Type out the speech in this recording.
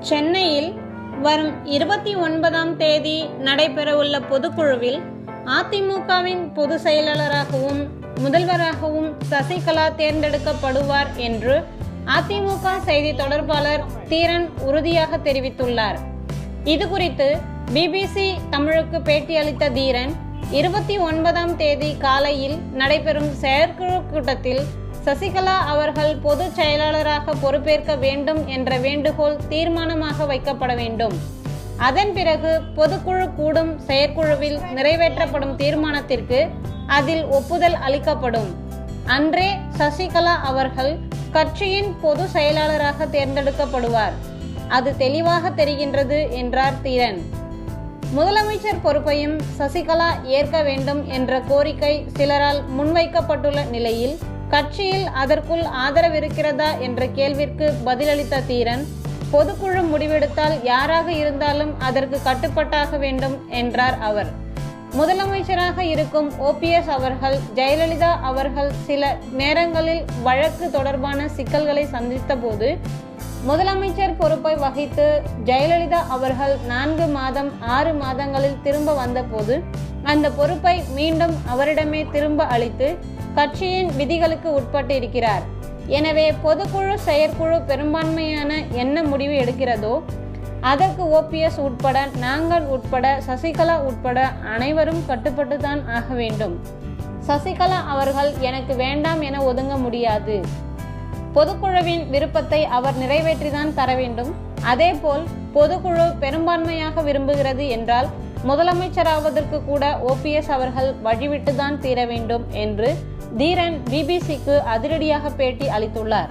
சென்னையில் வரும் இருபத்தி ஒன்பதாம் தேதி நடைபெறவுள்ள பொதுக்குழுவில் அதிமுகவின் பொதுச் செயலாளராகவும் முதல்வராகவும் சசிகலா தேர்ந்தெடுக்கப்படுவார் என்று அதிமுக செய்தி தொடர்பாளர் தீரன் உறுதியாக தெரிவித்துள்ளார். இது குறித்து பிபிசி தமிழுக்கு பேட்டியளித்த தீரன் இருபத்தி ஒன்பதாம் தேதி காலையில் நடைபெறும் செயற்குழு கூட்டத்தில் சசிகலா அவர்கள் பொதுச் செயலாளராக பொறுப்பேற்க வேண்டும் என்ற வேண்டுகோள் தீர்மானமாக வைக்கப்பட வேண்டும். அதன் பிறகு பொதுக்குழு கூடும் செயற்குழுவில் நிறைவேற்றப்படும் தீர்மானத்திற்கு அதில் ஒப்புதல் அளிக்கப்படும். அன்றே சசிகலா அவர்கள் கட்சியின் பொது செயலாளராக தேர்ந்தெடுக்கப்படுவார். அது தெளிவாக தெரிகின்றது என்றார் தீரன். முதலமைச்சர் பொறுப்பையும் சசிகலா ஏற்க வேண்டும் என்ற கோரிக்கை சிலரால் முன்வைக்கப்பட்டுள்ள நிலையில் கட்சியில் அதற்குள் ஆதரவிருக்கிறதா என்ற கேள்விற்கு பதிலளித்த தீரன் பொதுக்குழு முடிவெடுத்தால் யாராக இருந்தாலும் அதற்கு கட்டுப்பட்டாக வேண்டும் என்றார் அவர். முதலமைச்சராக இருக்கும் ஓபிஎஸ் அவர்கள் ஜெயலலிதா அவர்கள் சில நேரங்களில் வழக்கு தொடர்பான சிக்கல்களை சந்தித்த போது முதலமைச்சர் பொறுப்பை வகித்து ஜெயலலிதா அவர்கள் நான்கு மாதம் ஆறு மாதங்களில் திரும்ப வந்தபோது அந்த பொறுப்பை மீண்டும் அவரிடமே திரும்ப அளித்து கட்சியின் விதிகளுக்கு உட்பட்டு இருக்கிறார். எனவே பொதுக்குழு செயற்குழு பெரும்பான்மையான என்ன முடிவு எடுக்கிறதோ அதற்கு ஓபிஎஸ் உட்பட நாங்கள் உட்பட சசிகலா உட்பட அனைவரும் கட்டுப்பட்டு தான் ஆக வேண்டும். சசிகலா அவர்கள் எனக்கு வேண்டாம் என ஒதுங்க முடியாது. பொதுக்குழுவின் விருப்பத்தை அவர் நிறைவேற்றிதான் தர வேண்டும். அதேபோல் பொதுக்குழு பெரும்பான்மையாக விரும்புகிறது என்றால் முதலமைச்சராவதற்கு கூட ஓபிஎஸ் அவர்கள் வழிவிட்டுதான் தீர வேண்டும் என்று தீரன் பிபிசிக்கு அதிரடியாக பேட்டி அளித்துள்ளார்.